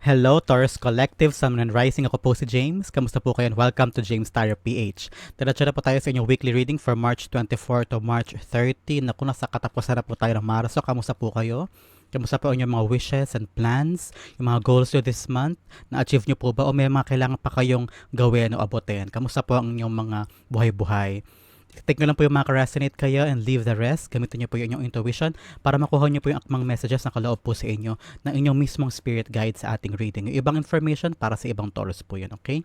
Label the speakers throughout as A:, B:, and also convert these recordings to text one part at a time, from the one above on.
A: Hello, Taurus Collective, Sun and Rising. Ako po si James. Kamusta po kayo? Welcome to James Tarot PH. Diretso na po tayo sa inyong weekly reading for March 24 to March 30. Naku, nasa katapusan na po tayo ng Marso. Kamusta po kayo? Kamusta po ang inyong mga wishes and plans? Yung mga goals nyo this month? Na-achieve nyo po ba? O may mga kailangan pa kayong gawin o abutin? Kamusta po ang inyong mga buhay-buhay? Nyo lang po yung mga resonate kayo and leave the rest. Gamitin nyo po yung inyong intuition para makuha nyo po yung akmang messages na kaloob po sa inyo ng inyong mismong spirit guide sa ating reading. Yung ibang information para sa ibang Taurus po yun, okay?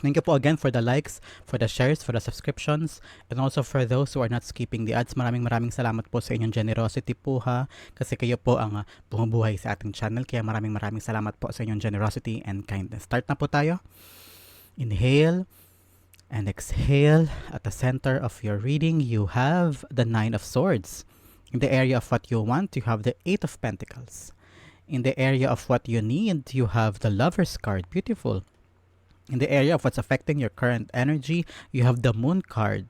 A: Thank you po again for the likes, for the shares, for the subscriptions, and also for those who are not skipping the ads. Maraming maraming salamat po sa inyong generosity po ha, kasi kayo po ang uh, bumubuhay sa ating channel. Kaya maraming maraming salamat po sa inyong generosity and kindness. Start na po tayo. Inhale and exhale. At the center of your reading, you have the Nine of Swords. In the area of what you want, you have the Eight of Pentacles. In the area of what you need, you have the Lover's card. Beautiful. In the area of what's affecting your current energy, you have the Moon card.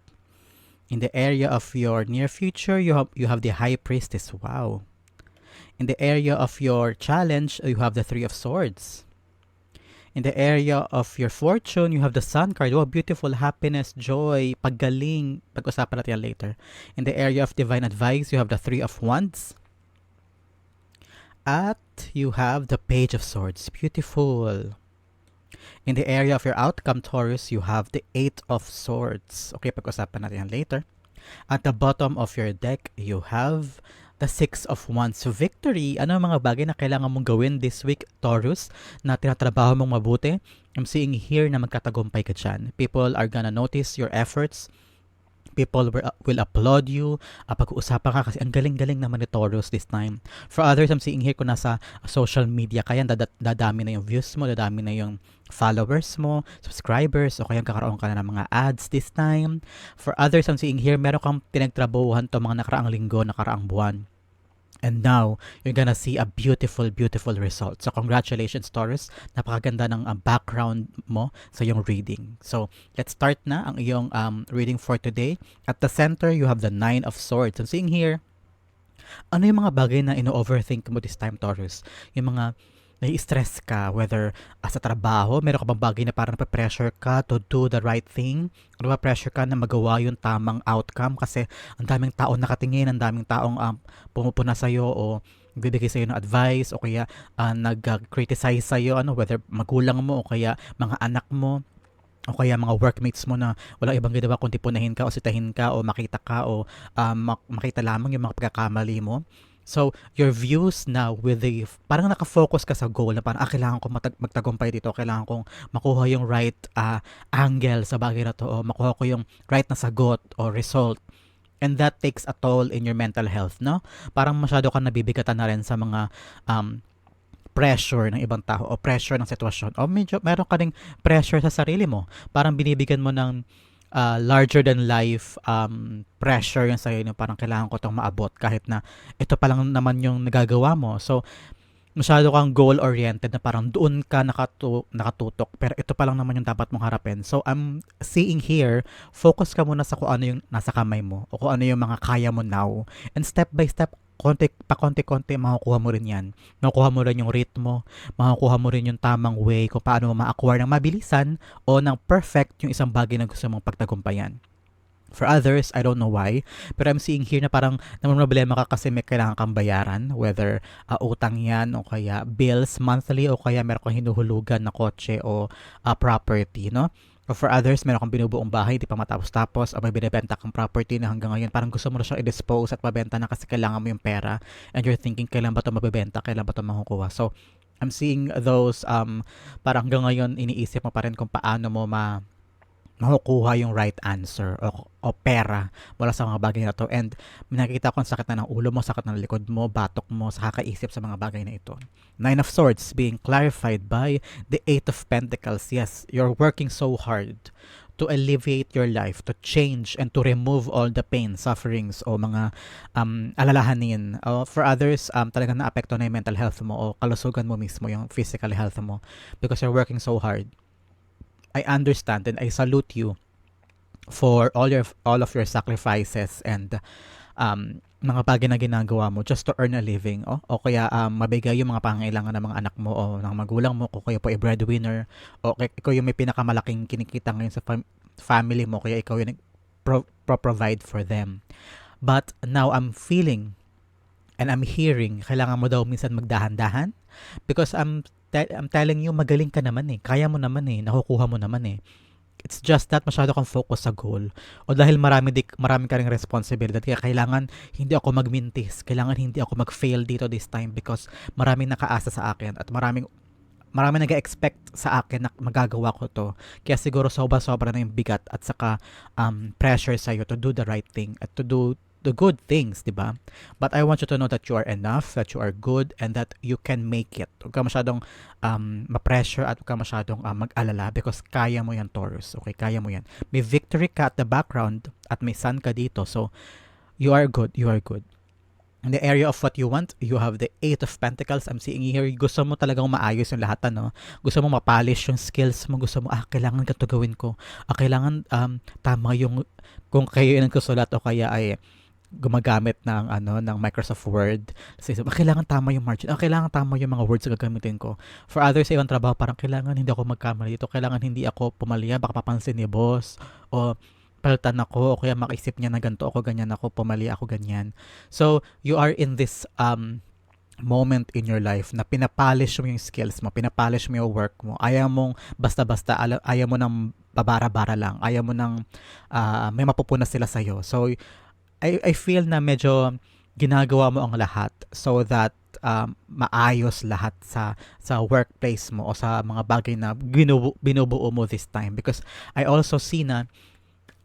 A: In the area of your near future, you have you have the High Priestess. Wow. In the area of your challenge, you have the Three of Swords. In the area of your fortune, you have the sun card. Wow, beautiful. Happiness, joy, paggaling. Pag-usapan natin yan later. In the area of divine advice, you have the three of wands. At you have the page of swords. Beautiful. In the area of your outcome, Taurus, you have the eight of swords. Okay, pag-usapan natin yan later. At the bottom of your deck, you have the Six of Wands victory. Ano ang mga bagay na kailangan mong gawin this week, Taurus, na tinatrabaho mong mabuti? I'm seeing here na magkatagumpay ka dyan. People are gonna notice your efforts. People will, will applaud you. Uh, pag-uusapan ka kasi ang galing-galing naman ni Taurus this time. For others, I'm seeing here kung nasa social media kaya dad- dadami na yung views mo, dadami na yung followers mo, subscribers, o kaya kakaroon ka na ng mga ads this time. For others, I'm seeing here, meron kang pinagtrabahuhan to mga nakaraang linggo, nakaraang buwan. And now, you're gonna see a beautiful, beautiful result. So, congratulations, Taurus. Napakaganda ng uh, background mo sa iyong reading. So, let's start na ang iyong um, reading for today. At the center, you have the Nine of Swords. I'm seeing here, ano yung mga bagay na ino-overthink mo this time, Taurus? Yung mga nai-stress ka, whether uh, sa trabaho, meron ka bang bagay na parang pressure ka to do the right thing? Ano ba pressure ka na magawa yung tamang outcome? Kasi ang daming tao nakatingin, ang daming taong um, pumupuna sa'yo o bibigay sa'yo ng advice o kaya uh, nag-criticize sa'yo, ano, whether magulang mo o kaya mga anak mo o kaya mga workmates mo na walang ibang ginawa kundi punahin ka o sitahin ka o makita ka o um, makita lamang yung mga pagkakamali mo So, your views now with the, parang nakafocus ka sa goal na parang, ah, kailangan ko matag- magtagumpay dito, kailangan kong makuha yung right uh, angle sa bagay na to, o makuha ko yung right na sagot o result. And that takes a toll in your mental health, no? Parang masyado ka nabibigatan na rin sa mga um, pressure ng ibang tao o pressure ng sitwasyon o medyo meron ka ding pressure sa sarili mo parang binibigyan mo ng uh, larger than life um, pressure yung sa'yo yung parang kailangan ko itong maabot kahit na ito pa lang naman yung nagagawa mo. So, masyado kang goal-oriented na parang doon ka nakatu- nakatutok pero ito pa lang naman yung dapat mong harapin. So, I'm seeing here, focus ka muna sa kung ano yung nasa kamay mo o kung ano yung mga kaya mo now. And step by step, konti, pa konti-konti makukuha mo rin yan. Makukuha mo rin yung ritmo, makukuha mo rin yung tamang way kung paano ma-acquire ng mabilisan o ng perfect yung isang bagay na gusto mong pagtagumpayan. For others, I don't know why, pero I'm seeing here na parang naman problema ka kasi may kailangan kang bayaran, whether uh, utang yan o kaya bills monthly o kaya meron kang hinuhulugan na kotse o uh, property, no? Or for others, meron kang binubuong bahay, di pa matapos-tapos, o may binibenta kang property na hanggang ngayon, parang gusto mo na siyang i-dispose at mabenta na kasi kailangan mo yung pera, and you're thinking, kailan ba ito mabibenta, kailan ba ito makukuha. So, I'm seeing those, um, parang hanggang ngayon, iniisip mo pa rin kung paano mo ma makukuha yung right answer o, o pera mula sa mga bagay na to. And nakikita ko ang sakit na ng ulo mo, sakit na ng likod mo, batok mo sa kakaisip sa mga bagay na ito. Nine of Swords being clarified by the Eight of Pentacles. Yes, you're working so hard to alleviate your life, to change and to remove all the pain, sufferings o mga um, alalahanin. Uh, for others, um, talagang naapekto na yung mental health mo o kalusugan mo mismo, yung physical health mo because you're working so hard I understand and I salute you for all your all of your sacrifices and um, mga bagay na ginagawa mo just to earn a living o, o kaya um, mabigay yung mga pangailangan ng mga anak mo o ng magulang mo kung kayo po ay breadwinner o kaya ikaw yung may pinakamalaking kinikita ngayon sa fam- family mo kaya ikaw yung pro- pro-provide for them. But now I'm feeling and I'm hearing kailangan mo daw minsan magdahan-dahan because I'm te- I'm telling you magaling ka naman eh kaya mo naman eh nakukuha mo naman eh It's just that masyado kang focus sa goal. O dahil marami, di, marami ka ring responsibility. Kaya kailangan hindi ako magmintis. Kailangan hindi ako mag-fail dito this time because maraming nakaasa sa akin at maraming marami nag expect sa akin na magagawa ko to. Kaya siguro sobra-sobra na yung bigat at saka um, pressure sa'yo to do the right thing at to do the good things, di ba? But I want you to know that you are enough, that you are good, and that you can make it. Huwag ka masyadong um, ma-pressure at huwag ka masyadong uh, mag-alala because kaya mo yan, Taurus. Okay, kaya mo yan. May victory ka at the background at may sun ka dito. So, you are good, you are good. In the area of what you want, you have the Eight of Pentacles. I'm seeing here, gusto mo talagang maayos yung lahat, ano? Gusto mo mapolish yung skills mo. Gusto mo, ah, kailangan ganito gawin ko. Ah, kailangan um, tama yung, kung kayo yung nagsusulat o kaya ay gumagamit ng ano ng Microsoft Word. Kasi so, kailangan tama yung margin. Ah, kailangan tama yung mga words na gagamitin ko. For others sa ibang trabaho, parang kailangan hindi ako magkamali dito. Kailangan hindi ako pumalya, baka papansin ni boss. O palitan ako o kaya makaisip niya na ganito ako, ganyan ako, pumali ako, ganyan. So, you are in this um, moment in your life na pinapolish mo yung skills mo, pinapolish mo yung work mo. Ayaw mong basta-basta, ayaw mo nang babara-bara lang. Ayaw mo nang uh, may mapupuna sila sa'yo. So, I, I feel na medyo ginagawa mo ang lahat so that um, maayos lahat sa sa workplace mo o sa mga bagay na binubu, binubuo mo this time because I also see na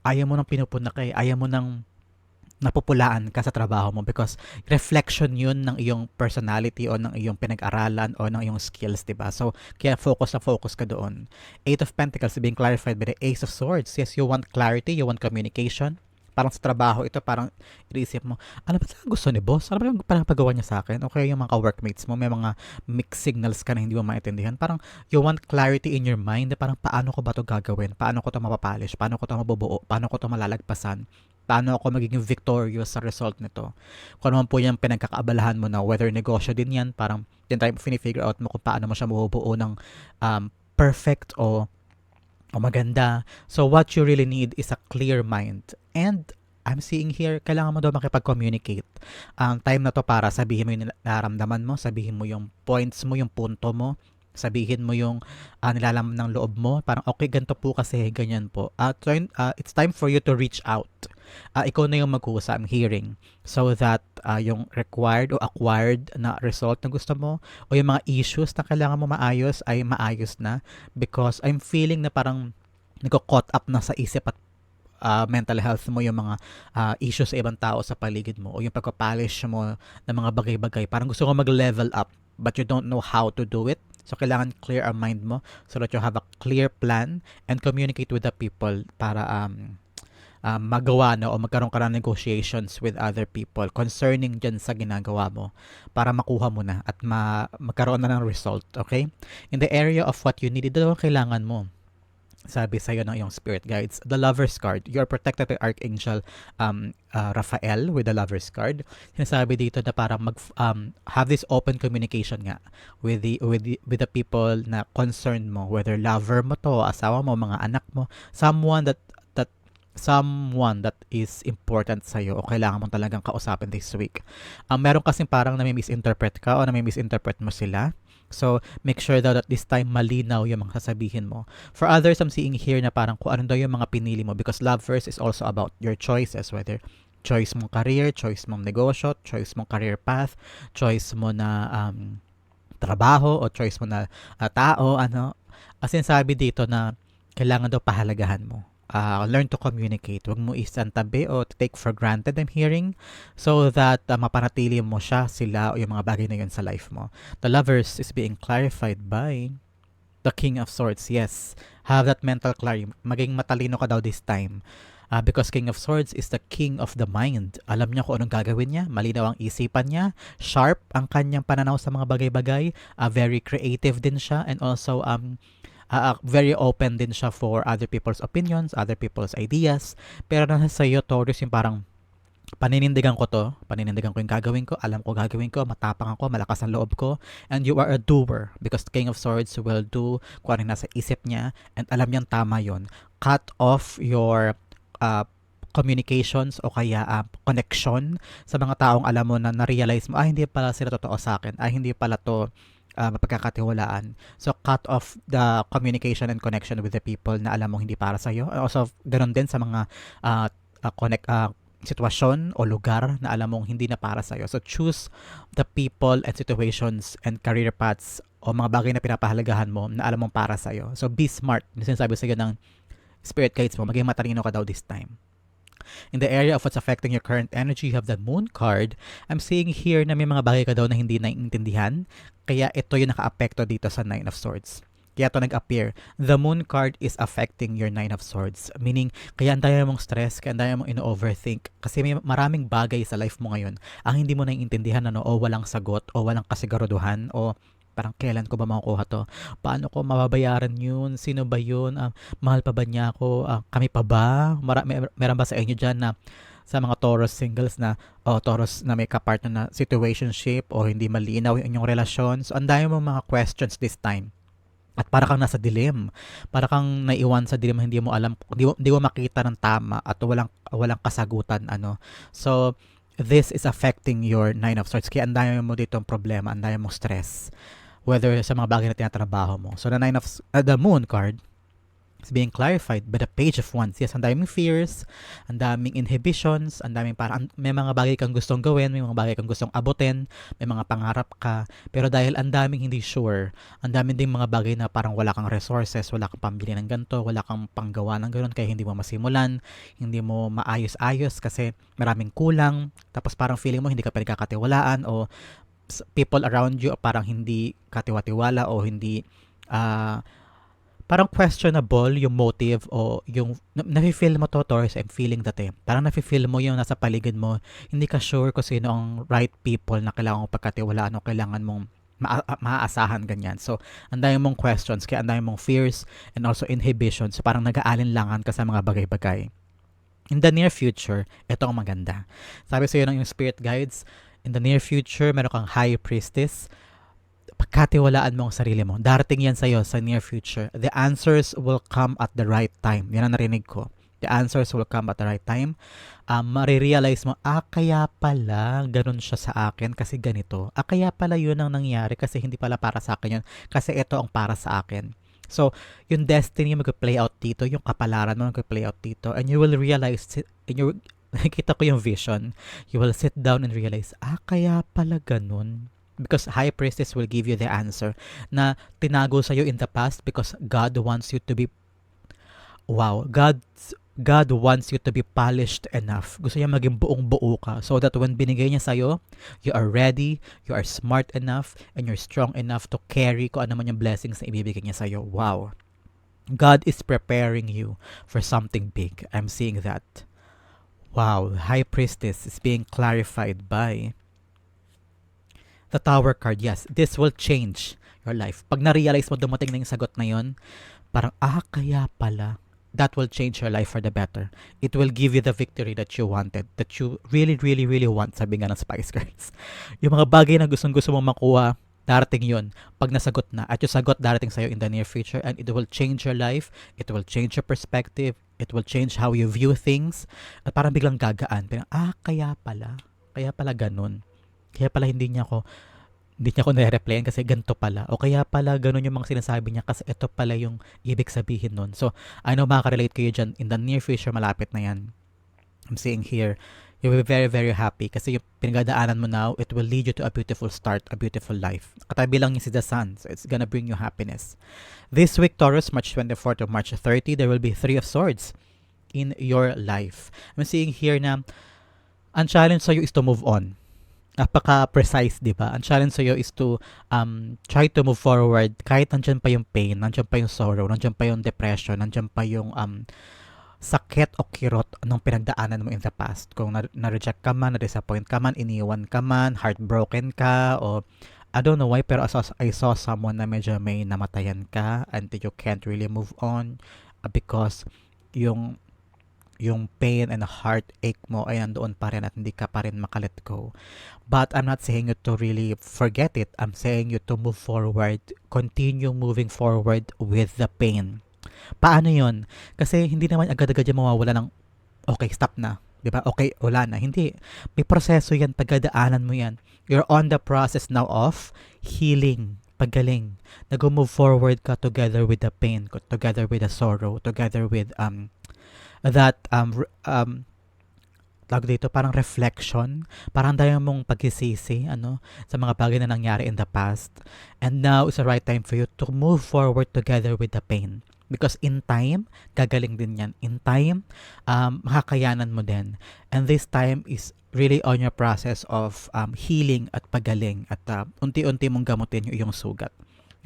A: ayaw mo nang pinupuna kay ayaw mo nang napupulaan ka sa trabaho mo because reflection yun ng iyong personality o ng iyong pinag-aralan o ng iyong skills, di ba? So, kaya focus na focus ka doon. Eight of Pentacles being clarified by the Ace of Swords. Yes, you want clarity, you want communication, parang sa trabaho ito, parang iisip mo, ano ba gusto ni boss? Ano ba yung parang pagawa niya sa akin? Okay, yung mga workmates mo, may mga mixed signals ka na hindi mo maintindihan. Parang you want clarity in your mind parang paano ko ba to gagawin? Paano ko to mapapolish? Paano ko to mabubuo? Paano ko to malalagpasan? paano ako magiging victorious sa result nito. Kung ano man po yung pinagkakaabalahan mo na whether negosyo din yan, parang din tayo figure out mo kung paano mo siya mabubuo ng um, perfect o o maganda. So what you really need is a clear mind. And I'm seeing here, kailangan mo daw makipag-communicate. Ang um, time na to para sabihin mo yung nararamdaman mo, sabihin mo yung points mo, yung punto mo, sabihin mo yung uh, nilalaman ng loob mo. Parang, okay, ganito po kasi, ganyan po. Uh, turn, uh, it's time for you to reach out. Uh, ikaw na yung mag-uusap, I'm hearing. So that uh, yung required o acquired na result na gusto mo o yung mga issues na kailangan mo maayos ay maayos na because I'm feeling na parang nagko-caught up na sa isip at uh, mental health mo, yung mga uh, issues sa ibang tao sa paligid mo, o yung pagpapolish mo ng mga bagay-bagay. Parang gusto ko mag-level up, but you don't know how to do it. So, kailangan clear ang mind mo so that you have a clear plan and communicate with the people para um, uh, magawa no, o magkaroon ka ng negotiations with other people concerning dyan sa ginagawa mo para makuha mo na at ma magkaroon na ng result, okay? In the area of what you need, ito kailangan mo sabi sa'yo ng iyong spirit guides. The Lover's card, you're protected by Archangel um, uh, Raphael with the Lover's card. Sinasabi dito na parang mag um, have this open communication nga with the with the, with the people na concerned mo, whether lover mo to, asawa mo, mga anak mo, someone that someone that is important sa iyo o kailangan mo talagang kausapin this week. Um, meron kasing parang nami-misinterpret ka o nami-misinterpret mo sila So, make sure daw that this time malinaw yung mga sasabihin mo. For others, I'm seeing here na parang kung ano daw yung mga pinili mo because love first is also about your choices, whether choice mong career, choice mong negosyo, choice mong career path, choice mo na um, trabaho o choice mo na uh, tao, ano. As sabi dito na kailangan daw pahalagahan mo uh, learn to communicate. Huwag mo isantabi o take for granted I'm hearing so that uh, mapanatili mo siya, sila o yung mga bagay na yun sa life mo. The lovers is being clarified by the King of Swords. Yes, have that mental clarity. Maging matalino ka daw this time. Uh, because King of Swords is the king of the mind. Alam niya kung anong gagawin niya, malinaw ang isipan niya, sharp ang kanyang pananaw sa mga bagay-bagay, uh, very creative din siya, and also um, uh, very open din siya for other people's opinions, other people's ideas. Pero nasa iyo, Taurus, yung parang paninindigan ko to, paninindigan ko yung gagawin ko, alam ko gagawin ko, matapang ako, malakas ang loob ko, and you are a doer because King of Swords will do kung ano nasa isip niya and alam niyang tama yon Cut off your uh, communications o kaya uh, connection sa mga taong alam mo na na-realize mo, ah, hindi pala sila totoo sa akin, ah, hindi pala to uh, mapagkakatiwalaan. So, cut off the communication and connection with the people na alam mo hindi para sa'yo. Also, ganun din sa mga uh, connect, uh, sitwasyon o lugar na alam mong hindi na para sa'yo. So, choose the people and situations and career paths o mga bagay na pinapahalagahan mo na alam mong para sa'yo. So, be smart. Sinasabi sa'yo ng spirit guides mo, maging matalino ka daw this time. In the area of what's affecting your current energy, you have the moon card. I'm seeing here na may mga bagay ka daw na hindi naiintindihan. Kaya ito yung naka-apekto dito sa Nine of Swords. Kaya ito nag-appear. The moon card is affecting your nine of swords. Meaning, kaya ang daya mong stress, kaya ang daya mong ino-overthink. Kasi may maraming bagay sa life mo ngayon ang hindi mo naiintindihan ano, o walang sagot, o walang kasiguraduhan, o parang kailan ko ba makukuha to? Paano ko mababayaran yun? Sino ba yun? Uh, mahal pa ba niya ako? Uh, kami pa ba? Mara- may, meron ba sa inyo dyan na sa mga Taurus singles na o oh, Taurus na may kapartner na situationship o hindi malinaw yung inyong relasyon. So, ang dami mo mga questions this time. At para kang nasa dilim. Para kang naiwan sa dilim, hindi mo alam, hindi hindi mo makita ng tama at walang, walang kasagutan. Ano. So, this is affecting your nine of swords. Kaya ang dami mo dito problema, ang dami mong stress whether sa mga bagay na tinatrabaho mo. So the nine of uh, the moon card is being clarified by the page of wands. Yes, ang daming fears, ang daming inhibitions, ang daming parang may mga bagay kang gustong gawin, may mga bagay kang gustong abutin, may mga pangarap ka, pero dahil ang daming hindi sure, ang daming ding mga bagay na parang wala kang resources, wala kang pambili ng ganito, wala kang panggawa ng ganoon kaya hindi mo masimulan, hindi mo maayos-ayos kasi maraming kulang, tapos parang feeling mo hindi ka pinagkakatiwalaan o people around you parang hindi katiwatiwala o hindi uh, parang questionable yung motive o yung nafe-feel mo to Taurus I'm feeling that eh. Parang nafe-feel mo yung nasa paligid mo hindi ka sure kung sino ang right people na kailangan mong pagkatiwalaan o kailangan mong ma- maaasahan ganyan. So, ang dami mong questions, kaya ang dami mong fears and also inhibitions. So, parang nag-aalinlangan ka sa mga bagay-bagay. In the near future, ito ang maganda. Sabi sa iyo ng spirit guides, in the near future, meron kang high priestess, pagkatiwalaan mo ang sarili mo. Darating yan sa'yo sa near future. The answers will come at the right time. Yan ang narinig ko. The answers will come at the right time. Um, marirealize mo, ah, kaya pala ganun siya sa akin kasi ganito. Ah, kaya pala yun ang nangyari kasi hindi pala para sa akin yun. Kasi ito ang para sa akin. So, yung destiny mo mag-play out dito, yung kapalaran mo mag-play out dito, and you will realize, and you, nakikita ko yung vision, you will sit down and realize, ah, kaya pala ganun. Because High Priestess will give you the answer na tinago sa'yo in the past because God wants you to be, wow, God, God wants you to be polished enough. Gusto niya maging buong buo ka so that when binigay niya sa'yo, you are ready, you are smart enough, and you're strong enough to carry ko ano man yung blessings na ibibigay niya sa'yo. Wow. God is preparing you for something big. I'm seeing that. Wow, High Priestess is being clarified by the Tower card. Yes, this will change your life. Pag na-realize mo dumating na yung sagot na yon, parang, ah, kaya pala. That will change your life for the better. It will give you the victory that you wanted, that you really, really, really want, sabi nga ng Spice Girls. yung mga bagay na gustong-gusto mong makuha, darating yon pag nasagot na. At yung sagot darating sa'yo in the near future and it will change your life, it will change your perspective, It will change how you view things. At parang biglang gagaan. Parang, ah, kaya pala. Kaya pala ganun. Kaya pala hindi niya ako hindi niya ako nare-replyan kasi ganito pala. O kaya pala ganun yung mga sinasabi niya kasi ito pala yung ibig sabihin nun. So, I know makaka-relate kayo dyan. In the near future, malapit na yan. I'm seeing here, you will be very, very happy kasi yung pinagdaanan mo now, it will lead you to a beautiful start, a beautiful life. Katabi lang niya si The Sun, so it's gonna bring you happiness. This week, Taurus, March 24 to March 30, there will be Three of Swords in your life. I'm seeing here na ang challenge sa'yo is to move on. Napaka-precise, di ba? Ang challenge sa'yo is to um, try to move forward kahit nandyan pa yung pain, nandyan pa yung sorrow, nandyan pa yung depression, nandyan pa yung um, sakit o kirot anong pinagdaanan mo in the past. Kung na- na-reject ka man, na-disappoint ka man, iniwan ka man, heartbroken ka, o I don't know why, pero I saw, I saw someone na medyo may namatayan ka and you can't really move on uh, because yung yung pain and heartache mo ay nandoon pa rin at hindi ka pa rin makalet go. But I'm not saying you to really forget it. I'm saying you to move forward, continue moving forward with the pain. Paano yon? Kasi hindi naman agad-agad yung mawawala ng okay, stop na. 'Di ba? Okay, wala na. Hindi. May proseso 'yan, pagdadaanan mo 'yan. You're on the process now of healing, paggaling. Nag-move forward ka together with the pain, together with the sorrow, together with um that um, um tawag dito, parang reflection, parang dahil mong pagsisisi, ano, sa mga bagay na nangyari in the past. And now is the right time for you to move forward together with the pain. Because in time, gagaling din yan. In time, um, makakayanan mo din. And this time is really on your process of um, healing at pagaling at uh, unti-unti mong gamutin yung iyong sugat.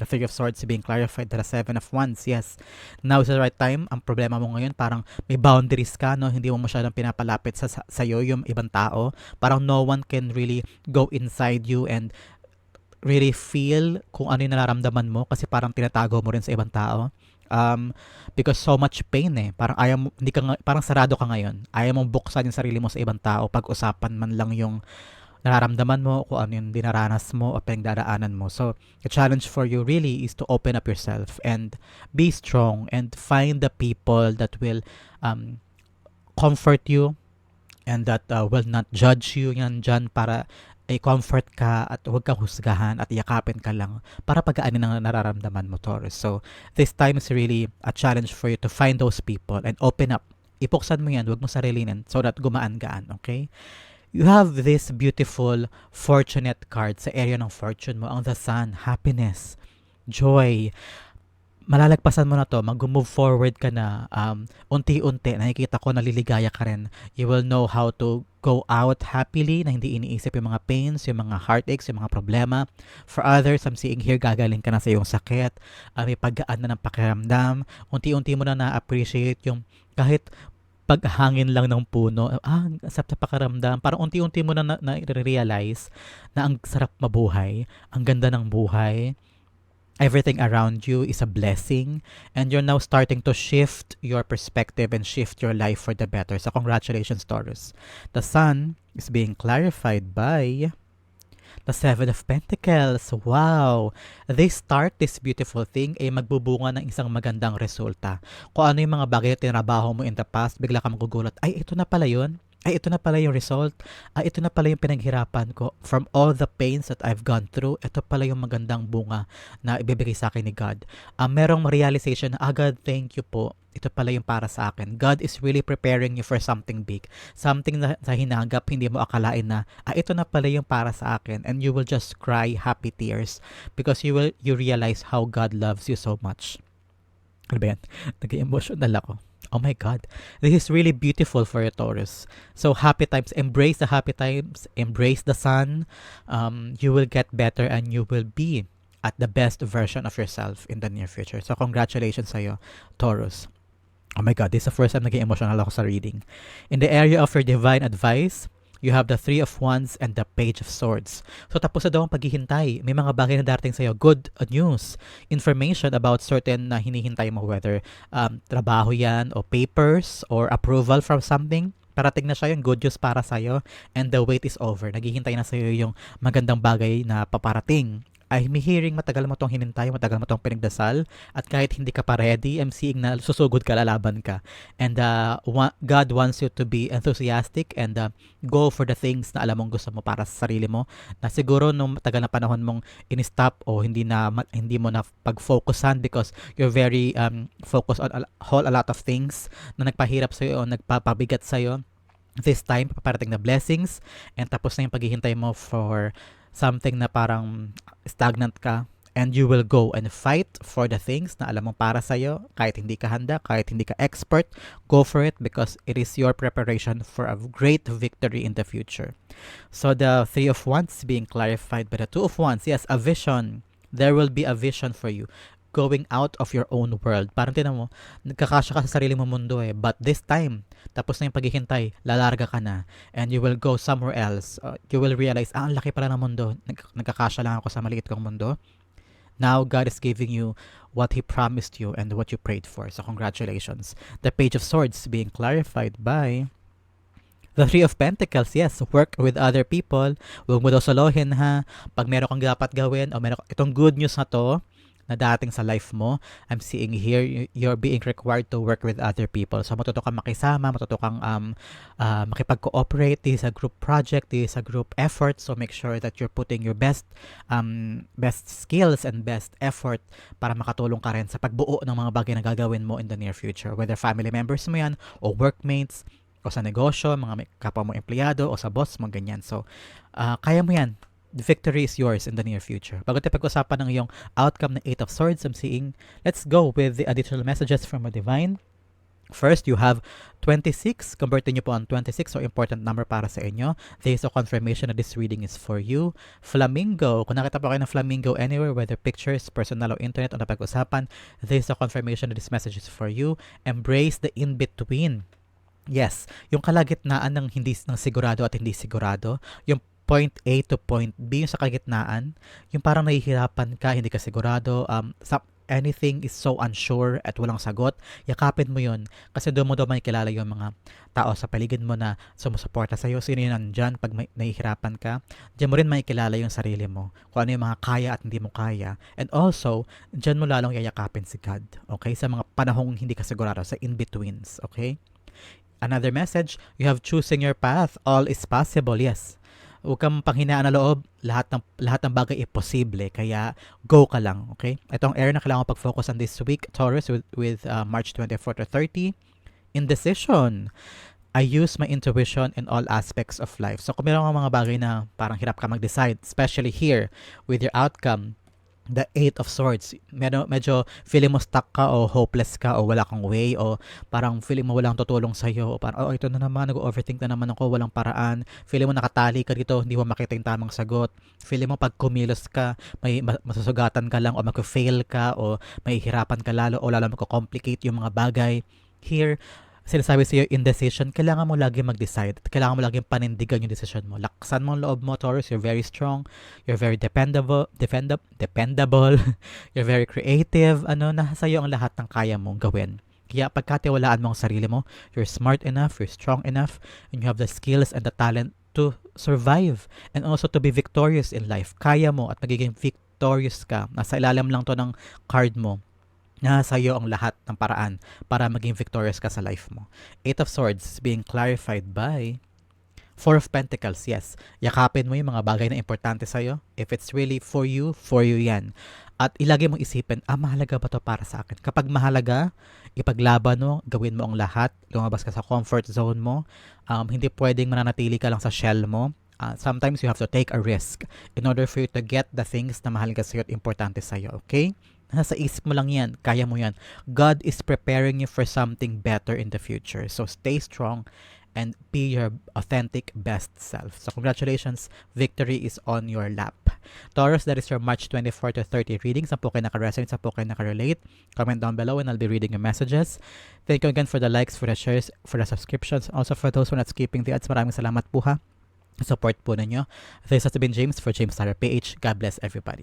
A: The Three of Swords being clarified the Seven of Wands. Yes, now is the right time. Ang problema mo ngayon, parang may boundaries ka, no? Hindi mo masyadong pinapalapit sa, sa sa'yo yung ibang tao. Parang no one can really go inside you and really feel kung ano yung nararamdaman mo kasi parang tinatago mo rin sa ibang tao. Um, because so much pain eh. Parang ayaw mo, hindi ka, parang sarado ka ngayon. Ayaw mong buksan yung sarili mo sa ibang tao pag-usapan man lang yung nararamdaman mo, kung ano yung dinaranas mo o pinagdaraanan mo. So, the challenge for you really is to open up yourself and be strong and find the people that will um, comfort you and that uh, will not judge you yan dyan para i-comfort ka at huwag kang husgahan at yakapin ka lang para pagaanin ang nararamdaman mo, Taurus. So, this time is really a challenge for you to find those people and open up. Ipuksan mo yan, huwag mo sarilinin so that gumaan-gaan, okay? you have this beautiful fortunate card sa area ng fortune mo, ang the sun, happiness, joy. Malalagpasan mo na to, mag-move forward ka na, um, unti-unti, nakikita ko naliligaya ka rin. You will know how to go out happily, na hindi iniisip yung mga pains, yung mga heartaches, yung mga problema. For others, I'm seeing here, gagaling ka na sa iyong sakit, uh, may paggaan na ng pakiramdam, unti-unti mo na na-appreciate yung kahit paghangin lang ng puno, ah, sarap sa pakaramdam. Parang unti-unti mo na, na, na-realize na ang sarap mabuhay, ang ganda ng buhay, everything around you is a blessing and you're now starting to shift your perspective and shift your life for the better. So congratulations Taurus. The sun is being clarified by The Seven of Pentacles. Wow! They start this beautiful thing ay magbubunga ng isang magandang resulta. Kung ano yung mga bagay na tinrabaho mo in the past, bigla ka magugulat, ay ito na pala yun ay ito na pala yung result, ay ito na pala yung pinaghirapan ko from all the pains that I've gone through, ito pala yung magandang bunga na ibibigay sa akin ni God. Um, merong realization na, ah God, thank you po, ito pala yung para sa akin. God is really preparing you for something big. Something na sa hinagap, hindi mo akalain na, ah, ito na pala yung para sa akin. And you will just cry happy tears because you will you realize how God loves you so much. Ano ba yan? Nag-emotional ako. Oh my God. This is really beautiful for a Taurus. So happy times. Embrace the happy times. Embrace the sun. Um, you will get better and you will be at the best version of yourself in the near future. So congratulations sa'yo, Taurus. Oh my God, this is the first time naging emotional ako sa reading. In the area of your divine advice, You have the Three of Wands and the Page of Swords. So tapos na daw ang paghihintay. May mga bagay na darating sa'yo. Good news. Information about certain na hinihintay mo. Whether um, trabaho yan o papers or approval from something. Parating na siya yung good news para sa'yo and the wait is over. Naghihintay na sa'yo yung magandang bagay na paparating ay may hearing matagal mo tong hinintay, matagal mo tong pinagdasal at kahit hindi ka pa ready, I'm seeing na susugod ka, lalaban ka. And uh, God wants you to be enthusiastic and uh, go for the things na alam mong gusto mo para sa sarili mo na siguro nung matagal na panahon mong in-stop o hindi na hindi mo na pag-focusan because you're very um, focused on a whole a lot of things na nagpahirap sa iyo o nagpapabigat sa iyo this time paparating na blessings and tapos na yung paghihintay mo for something na parang stagnant ka and you will go and fight for the things na alam mo para sa'yo kahit hindi ka handa, kahit hindi ka expert, go for it because it is your preparation for a great victory in the future. So the Three of Wands being clarified by the Two of Wands, yes, a vision. There will be a vision for you going out of your own world. Parang tinan mo, nagkakasya ka sa sarili mo mundo eh. But this time, tapos na yung paghihintay, lalarga ka na. And you will go somewhere else. Uh, you will realize, ah, ang laki pala ng mundo. Nag- nagkakasya lang ako sa maliit kong mundo. Now God is giving you what He promised you and what you prayed for. So congratulations. The Page of Swords being clarified by The Three of Pentacles, yes, work with other people. Huwag mo daw solohin ha. Pag meron kang dapat gawin o meron itong good news na to, na dating sa life mo, I'm seeing here, you're being required to work with other people. So, matuto kang makisama, matuto kang um, uh, makipag-cooperate. This is a group project, this is a group effort. So, make sure that you're putting your best um, best skills and best effort para makatulong ka rin sa pagbuo ng mga bagay na gagawin mo in the near future. Whether family members mo yan, o workmates, o sa negosyo, mga kapwa mo empleyado, o sa boss mo, ganyan. So, uh, kaya mo yan. The victory is yours in the near future. Bago tayo pag-usapan ng iyong outcome ng Eight of Swords, I'm seeing, let's go with the additional messages from a divine. First, you have 26. Convertin nyo po ang 26, so important number para sa inyo. There is a confirmation that this reading is for you. Flamingo. Kung nakita po kayo ng flamingo anywhere, whether pictures, personal o internet, o napag-usapan, there is a confirmation that this message is for you. Embrace the in-between. Yes, yung kalagitnaan ng hindi ng sigurado at hindi sigurado, yung point A to point B, yung sa kalagitnaan, yung parang nahihirapan ka, hindi ka sigurado, um, sa, anything is so unsure at walang sagot, yakapin mo yun. Kasi doon mo daw makikilala yung mga tao sa paligid mo na sumusuporta sa'yo. Sino yun nandyan pag may, nahihirapan ka. Diyan mo rin makikilala yung sarili mo. Kung ano yung mga kaya at hindi mo kaya. And also, diyan mo lalong yayakapin si God. Okay? Sa mga panahong hindi ka sigurado, sa in-betweens. Okay? Another message, you have choosing your path. All is possible, yes. Huwag kang panghinaan na loob, lahat ng, lahat ng bagay ay kaya go ka lang, okay? Itong area na kailangan pag-focus on this week, Taurus, with, with uh, March 24 to 30. Indecision. I use my intuition in all aspects of life. So, kung meron mga bagay na parang hirap ka mag-decide, especially here with your outcome, the Eight of Swords. Medyo, medyo feeling mo stuck ka o hopeless ka o wala kang way o parang feeling mo walang tutulong sa'yo o parang, oh, ito na naman, nag-overthink na naman ako, walang paraan. Feeling mo nakatali ka dito, hindi mo makita yung tamang sagot. Feeling mo pag kumilos ka, may ma- masusugatan ka lang o mag-fail ka o may hirapan ka lalo o lalo mag-complicate yung mga bagay. Here, sinasabi sa'yo, indecision, kailangan mo lagi mag-decide. Kailangan mo laging panindigan yung decision mo. Laksan mo ang loob mo, Taurus. You're very strong. You're very dependable. Defendable. Dependable. you're very creative. Ano, nasa sa'yo ang lahat ng kaya mong gawin. Kaya pagkatiwalaan mo ang sarili mo, you're smart enough, you're strong enough, and you have the skills and the talent to survive and also to be victorious in life. Kaya mo at magiging victorious ka. Nasa ilalim lang to ng card mo nasa iyo ang lahat ng paraan para maging victorious ka sa life mo. Eight of Swords is being clarified by Four of Pentacles, yes. Yakapin mo yung mga bagay na importante sa'yo. If it's really for you, for you yan. At ilagay mong isipin, ah, mahalaga ba to para sa akin? Kapag mahalaga, ipaglaban mo, gawin mo ang lahat, lumabas ka sa comfort zone mo, um, hindi pwedeng mananatili ka lang sa shell mo. Uh, sometimes you have to take a risk in order for you to get the things na mahalaga sa'yo at importante sa'yo, okay? Nasa isip mo lang yan, kaya mo yan. God is preparing you for something better in the future. So stay strong and be your authentic best self. So congratulations, victory is on your lap. Taurus, that is your March 24 to 30 reading. Saan po kayo naka-resonate, saan po kayo naka-relate. Comment down below and I'll be reading your messages. Thank you again for the likes, for the shares, for the subscriptions. Also for those who are not skipping the ads, maraming salamat po ha. Support po ninyo. This has been James for James Tyler PH. God bless everybody.